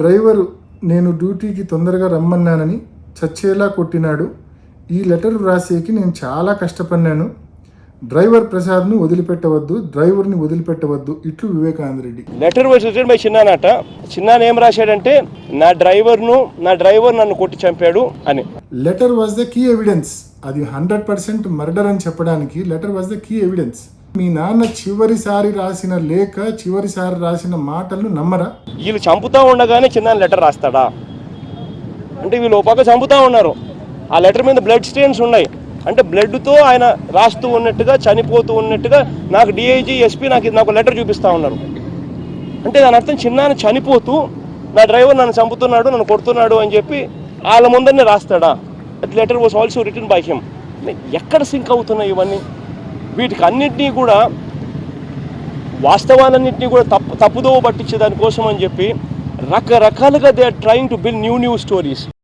Driver నేను డ్యూటీకి తొందరగా రమ్మన్నానని చచ్చేలా కొట్టినాడు. ఈ లెటర్ వ్రాసేకి నేను చాలా కష్టపడినాను. డ్రైవర్ ప్రసాద్ను వదిలిపెట్టవద్దు డ్రైవర్ని వదిలిపెట్టవద్దు ఇట్లు Vivekananda Reddy. Letter was return by చిన్నానట. చిన్నాన్న ఏం రాశాడంటే నా డ్రైవర్ను నా డ్రైవర్ నన్ను కొట్టి చంపాడు అని. Letter was the key evidence. అది హండ్రెడ్ పర్సెంట్ మర్డర్ అని చెప్పడానికి letter was the key evidence. మీ నాన్న చివరిసారి రాసిన లేఖ చివరిసారి రాసిన మాటలు నమ్మరా? వీళ్ళు చంపుతా ఉండగానే చిన్న లెటర్ రాస్తాడా? అంటే వీళ్ళు ఒక చంపుతా ఉన్నారు. ఆ లెటర్ మీద బ్లడ్ స్టెయిన్స్ ఉన్నాయి. అంటే బ్లడ్తో ఆయన రాస్తూ ఉన్నట్టుగా చనిపోతూ ఉన్నట్టుగా నాకు డిఐజీ ఎస్పీ నాకు ఇది నాకు లెటర్ చూపిస్తా ఉన్నారు. అంటే దాని అర్థం చిన్నాన్న చనిపోతూ నా డ్రైవర్ నన్ను చంపుతున్నాడు నన్ను కొడుతున్నాడు అని చెప్పి వాళ్ళ ముందరనే రాస్తాడా? Letter was also return by him ఎక్కడ సింక్ అవుతున్నాయి ఇవన్నీ? వీటికి అన్నింటినీ కూడా వాస్తవాలన్నింటినీ కూడా తప్పు తప్పుదోవ పట్టించే దానికోసం అని చెప్పి రకరకాలుగా they are trying to build new new stories